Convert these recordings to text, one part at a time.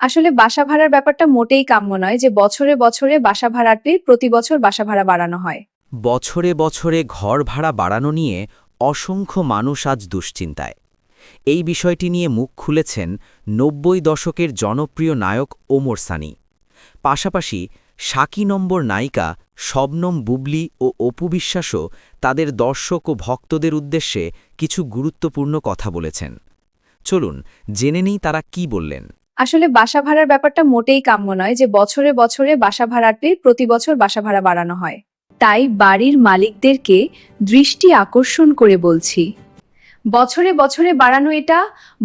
আসলে বাসা ভাড়ার ব্যাপারটা মোটেই কাম্য নয় যে বছরে বছরে বাসা ভাড়াটির প্রতি বছর বাসা ভাড়া বাড়ানো হয়। বছরে বছরে ঘর ভাড়া বাড়ানো নিয়ে অসংখ্য মানুষ আজ দুশ্চিন্তায়। এই বিষয়টি নিয়ে মুখ খুলেছেন নব্বই দশকের জনপ্রিয় নায়ক ওমর সানি। পাশাপাশি সাকি নম্বর নায়িকা শবনম বুবলি ও অপু বিশ্বাসও তাদের দর্শক ও ভক্তদের উদ্দেশ্যে কিছু গুরুত্বপূর্ণ কথা বলেছেন। চলুন জেনে নেই তারা কি বললেন। আসলে বাসা ভাড়ার ব্যাপারটা মোটেই কাম্য নয় যে বছরে বছরে বাসা ভাড়াটির প্রতি বছর বাসা ভাড়া বাড়ানো হয়। তাই বাড়ির মালিকদেরকে দৃষ্টি আকর্ষণ করে বলছি। বছরে বছরে বাড়ানো এটা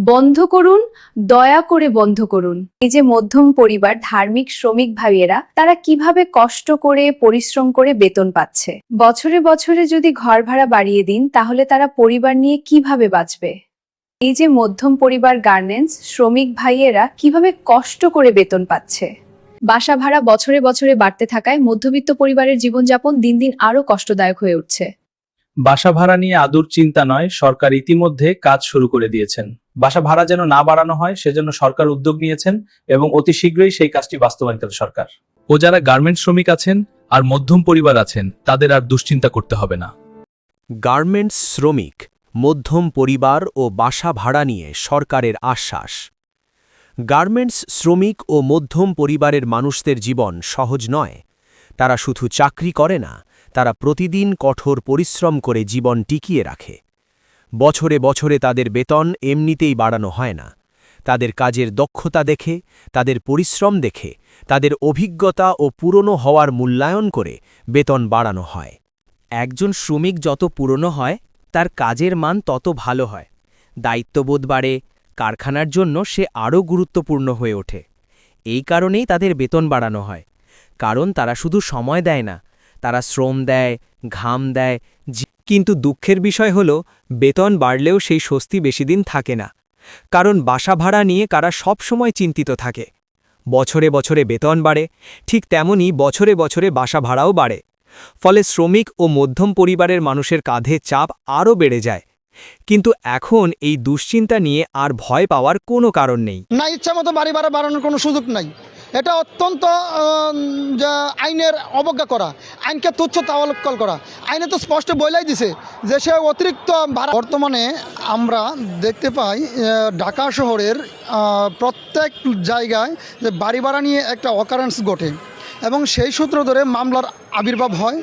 বন্ধ করুন, দয়া করে বন্ধ করুন। এই যে মধ্যম পরিবার, ধার্মিক শ্রমিক ভাইয়েরা, তারা কীভাবে কষ্ট করে, পরিশ্রম করে বেতন পাচ্ছে? বছরে বছরে যদি ঘর ভাড়া বাড়িয়ে দিন, তাহলে তারা পরিবার নিয়ে কীভাবে বাঁচবে? এই যে মধ্যম পরিবার গার্মেন্টস শ্রমিক ভাইয়েরা কীভাবে কষ্ট করে বেতন পাচ্ছে? বাসা ভাড়া বছরে বছরে বাড়তে থাকায় মধ্যবিত্ত পরিবারের জীবনযাপন দিন দিন আরও কষ্টদায়ক হয়ে উঠছে। বাসা ভাড়া নিয়ে আদুর চিন্তা নয় সরকার ইতিমধ্যে কাজ শুরু করে দিয়েছেন। বাসা ভাড়া যেন না বাড়ানো হয় সেজন্য সরকার উদ্যোগ নিয়েছেন এবং অতি শীঘ্রই সেই কাজটি বাস্তবায়ন করে সরকার। ও যারা গার্মেন্টস শ্রমিক আছেন আর মধ্যম পরিবার আছেন তাদের আর দুশ্চিন্তা করতে হবে না। গার্মেন্টস শ্রমিক মধ্যম পরিবার ও বাসা ভাড়া নিয়ে সরকারের আশ্বাস। গার্মেন্টস শ্রমিক ও মধ্যম পরিবারের মানুষদের জীবন সহজ নয়। তারা শুধু চাকরি করে না, তারা প্রতিদিন কঠোর পরিশ্রম করে জীবন টিকিয়ে রাখে। বছরে বছরে তাদের বেতন এমনিতেই বাড়ানো হয় না। তাদের কাজের দক্ষতা দেখে, তাদের পরিশ্রম দেখে, তাদের অভিজ্ঞতা ও পুরনো হওয়ার মূল্যায়ন করে বেতন বাড়ানো হয়। একজন শ্রমিক যত পুরনো হয় তার কাজের মান তত ভালো হয়। দায়িত্ববোধ বাড়ে, কারখানার জন্য সে আরও গুরুত্বপূর্ণ হয়ে ওঠে। এই কারণেই তাদের বেতন বাড়ানো হয়। কারণ তারা শুধু সময় দেয় না, তারা শ্রম দেয়, ঘাম দেয় কিন্তু দুঃখের বিষয় হল, বেতন বাড়লেও সেই স্বস্তি বেশিদিন থাকে না। কারণ বাসা ভাড়া নিয়ে কারা সবসময় চিন্তিত থাকে। বছরে বছরে বেতন বাড়ে, ঠিক তেমনি বছরে বছরে বাসা ভাড়াও বাড়ে। ফলে শ্রমিক ও মধ্যম পরিবারের মানুষের কাঁধে চাপ আরও বেড়ে যায়। কিন্তু এখন এই দুশ্চিন্তা নিয়ে আর ভয় পাওয়ার কোনো কারণ নেই। না, ইচ্ছা মতো বাড়ি ভাড়া বাড়ানোর কোনো সুযোগ নাই। এটা অত্যন্ত আইনের অবজ্ঞা করা, আইনকে তুচ্ছ তাওয়াক্কল করা। আইনে তো স্পষ্ট বলেই দিছে যে সে অতিরিক্ত বর্তমানে আমরা দেখতে পাই ঢাকা শহরের প্রত্যেক জায়গায় যে বাড়ি ভাড়া নিয়ে একটা অকারেন্স ঘটে। এবং সেই সূত্র ধরে মামলার আবির্ভাব হয়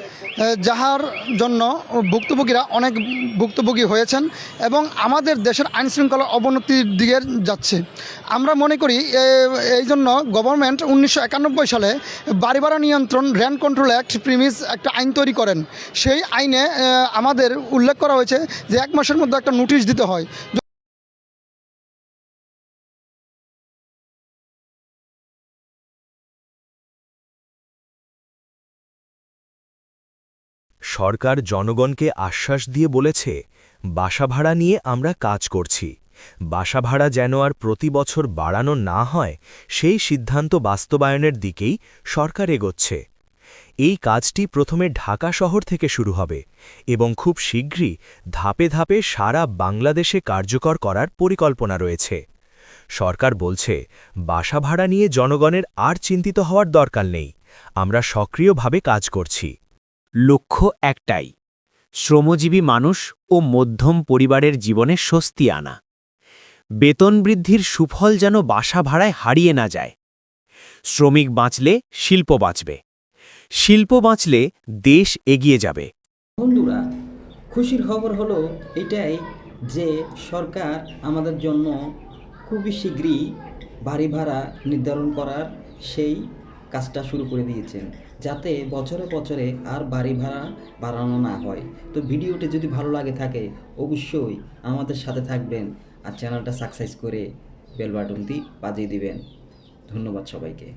যাহার জন্য ভুক্তভোগীরা অনেক ভুক্তভোগী হয়েছেন এবং আমাদের দেশের আইন শৃঙ্খলার অবনতির দিকে যাচ্ছে। আমরা মনে করি এই জন্য গভর্নমেন্ট উনিশশো একানব্বই সালে বাড়ি ভাড়া নিয়ন্ত্রণ, র্যান্ড কন্ট্রোল অ্যাক্ট প্রিমিস একটা আইন তৈরি করেন। সেই আইনে আমাদের উল্লেখ করা হয়েছে যে এক মাসের মধ্যে একটা নোটিশ দিতে হয়। সরকার জনগণকে আশ্বাস দিয়ে বলেছে, বাসা ভাড়া নিয়ে আমরা কাজ করছি। বাসা ভাড়া যেন আর প্রতি বছর বাড়ানো না হয়, সেই সিদ্ধান্ত বাস্তবায়নের দিকেই সরকার এগোচ্ছে। এই কাজটি প্রথমে ঢাকা শহর থেকে শুরু হবে এবং খুব শীঘ্রই ধাপে ধাপে সারা বাংলাদেশে কার্যকর করার পরিকল্পনা রয়েছে। সরকার বলছে, বাসা ভাড়া নিয়ে জনগণের আর চিন্তিত হওয়ার দরকার নেই, আমরা সক্রিয়ভাবে কাজ করছি। লক্ষ্য একটাই, শ্রমজীবী মানুষ ও মধ্যম পরিবারের জীবনে স্বস্তি আনা। বেতন বৃদ্ধির সুফল যেন বাসা ভাড়ায় হারিয়ে না যায়। শ্রমিক বাঁচলে শিল্প বাঁচবে। শিল্প বাঁচলে দেশ এগিয়ে যাবে। বন্ধুরা, খুশির খবর হলো এটাই যে সরকার আমাদের জন্য খুবই শীঘ্রই বাড়ি ভাড়া নির্ধারণ করার সেই কাজটা শুরু করে দিয়েছেন, যাতে বছরে বছরে আর বাড়ি ভাড়া বাড়ানো না হয়। তো ভিডিওটি যদি ভালো লাগে থাকে, অবশ্যই আমাদের সাথে থাকবেন আর চ্যানেলটা সাকসেস করে বেল বাটনটি বাজিয়ে দিবেন। ধন্যবাদ সবাইকে।